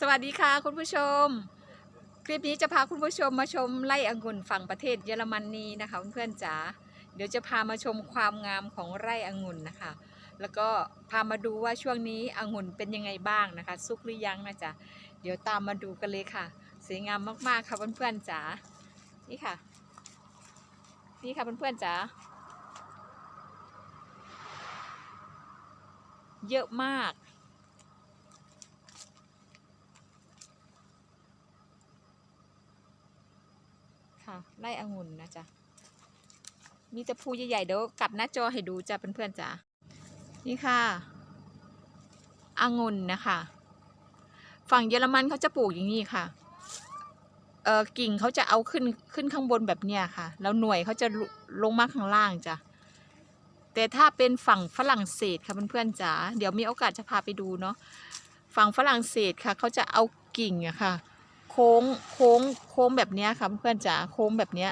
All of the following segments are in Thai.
สวัสดีค่ะคุณผู้ชม คลิปนี้จะพาคุณผู้ชมมาชมไร่องุ่นฝั่งประเทศเยอรมนีนะคะเพื่อนๆจ๋าเดี๋ยวจะพามาชมความงามของไร่องุ่นนะคะ แล้วก็พามาดูว่าช่วงนี้องุ่นเป็นยังไงบ้างนะคะ สุกหรือยังนะจ๊ะเดี๋ยวตามมาดูกันเลยค่ะสวยงามมากๆค่ะเพื่อนๆจ๋านี่ค่ะ นี่ค่ะเพื่อนๆจ๋าเยอะมาก ค่ะไล่องุ่นนะจ๊ะมีต่ภูใหญ่ๆเดี๋ยวกลับหน้าจอให้ดูจ้ะเพื่อนๆจ้ะนี่ค่ะองุ่นนะคะ ฝั่งเยอรมันเขาจะปลูกอย่างนี้ค่ะเออกิ่งเขาจะเอาขึ้นขึ้นข้างบนแบบเนี้ยค่ะ แล้วหน่วยเขาจะลงมาข้างล่างจ้ะแต่ถ้าเป็นฝั่งฝรั่งเศสค่ะเพื่อนๆจ๋าเดี๋ยวมีโอกาสจะพาไปดูเนาะฝั่งฝรั่งเศสค่ะ เขาจะเอากิ่งอะค่ะ โค้งโค้งโค้งแบบนี้ค่ะเพื่อนจ๋าโค้งแบบนี้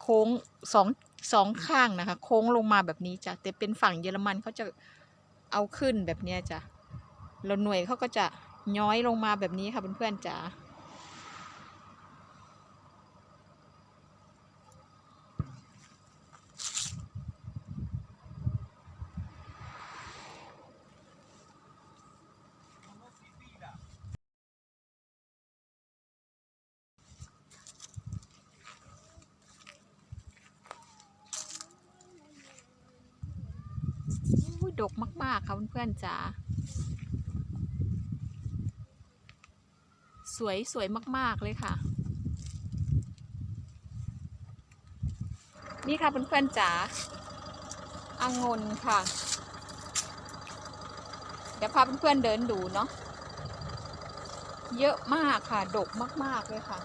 โค้งสองสองข้างนะคะ โค้งลงมาแบบนี้จ้ะแต่เป็นฝั่งเยอรมันเขาจะเอาขึ้นแบบนี้จ้ะแล้วหน่วยเขาก็จะย้อยลงมาแบบนี้ค่ะเพื่อนๆจ๋า ดกมาก ๆ ค่ะเพื่อนๆจ๋าสวยสวยมาก ๆ เลยค่ะ นี่ค่ะเพื่อนๆจ๋าอางนค่ะ เดี๋ยวพาเพื่อนๆเดินดูเนาะเยอะมากค่ะ ดกมาก ๆ เลยค่ะ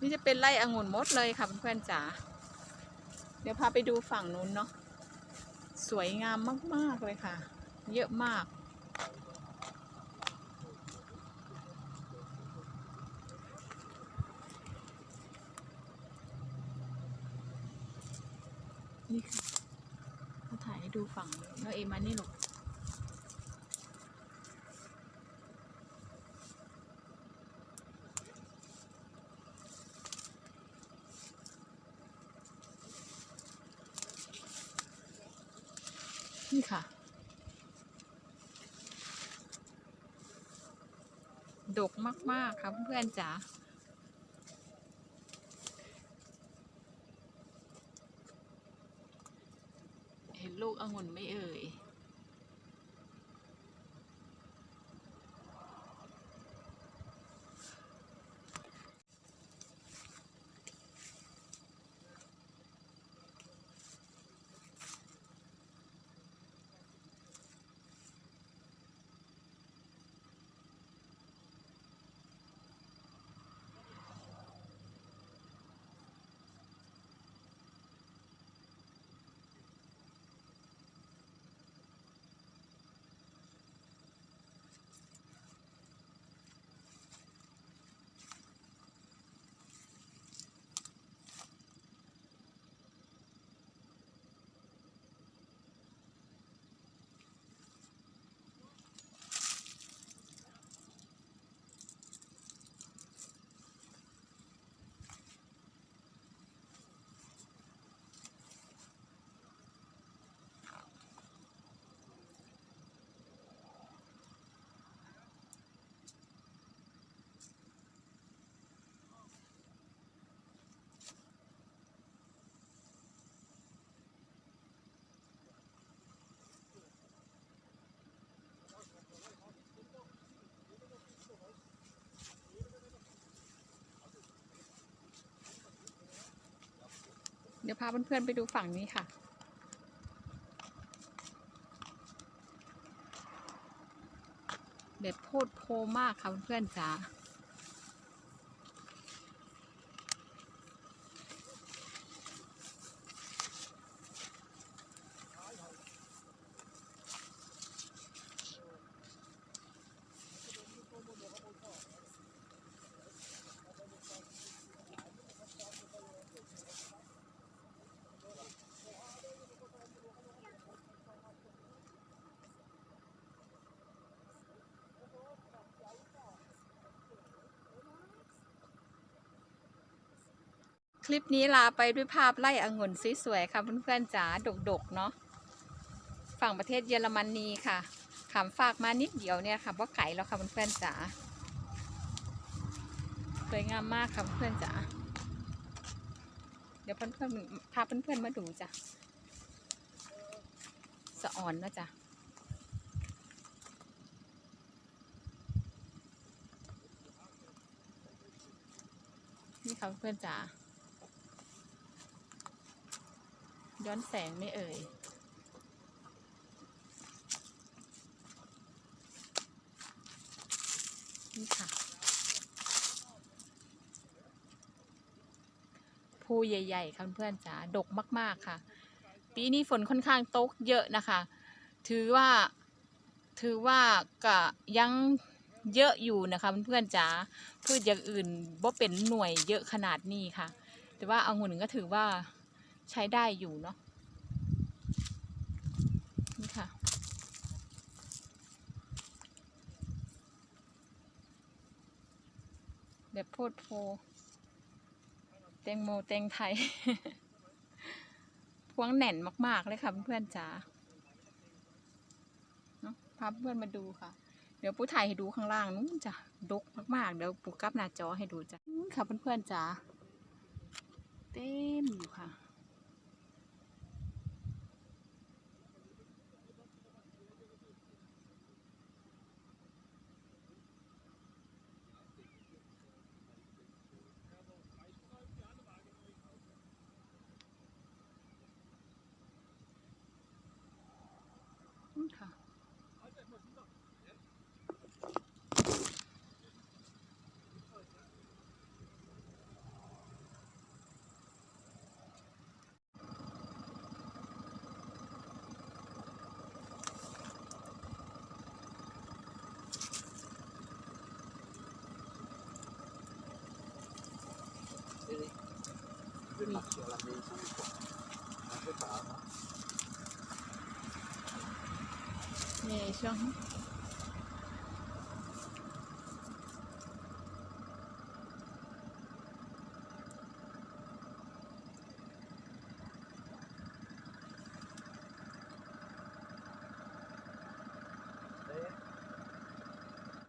นี่จะเป็นไร่องุ่นมดเลยค่ะเพื่อนๆจ๋าเดี๋ยวพาไปดูฝั่งนู้นเนาะสวยงามมาก ๆ เลยค่ะ เยอะมาก นี่ค่ะมาถ่ายให้ดูฝั่งแล้วเอมานี่ลูก นี่ค่ะ ดกมาก ๆ ค่ะเพื่อนๆจ๋าเห็นลูกองุ่นไม่เอ่ย เดี๋ยวพาเพื่อนๆไปดูฝั่งนี้ค่ะ แบบโพดโพมากค่ะเพื่อนๆจ้า ลิปนี้ลาไปด้วยภาพไล่องุ่นสวยๆค่ะเพื่อนๆจ๋าดกๆเนาะฝั่งประเทศเยอรมนีค่ะขามฝากมานิดเดียวเนี่ยค่ะว่าไก่แล้วค่ะเพื่อนๆจ๋าสวยงามมากค่ะเพื่อนๆจ๋าเดี๋ยวเพื่อนๆพาเพื่อนๆมาดูจ้ะสะอ่อนนะจ๊ะนี่ค่ะเพื่อนๆจ๋า ย้อนแสงไม่เอ่ย นี่ค่ะ ภูใหญ่ๆค่ะเพื่อนจ๋า ดกมาก ๆ ค่ะ ปีนี้ฝนค่อนข้างตกเยอะนะคะ ถือว่า ถือว่าก็ยังเยอะอยู่นะคะเพื่อนจ๋า พืชอย่างอื่นบ่เป็นหน่วยเยอะขนาดนี้ค่ะ แต่ว่าเอางุ่นก็ถือว่า ใช้ได้อยู่เนาะนี่ค่ะแบบโพดโพแตงโมแตงไทย พวงแน่นมาก ๆ เลยค่ะเพื่อนจ๋าเนาะพาเพื่อนมาดูค่ะ เดี๋ยวปูถ่ายให้ดูข้างล่างนู้นจ้ะดกมาก ๆ เดี๋ยวปูกลับหน้าจอให้ดูจ้ะค่ะเพื่อนๆจ๋าเต็มอยู่ค่ะ 卡。这里，这里。还是？Avant. นี่ช่วง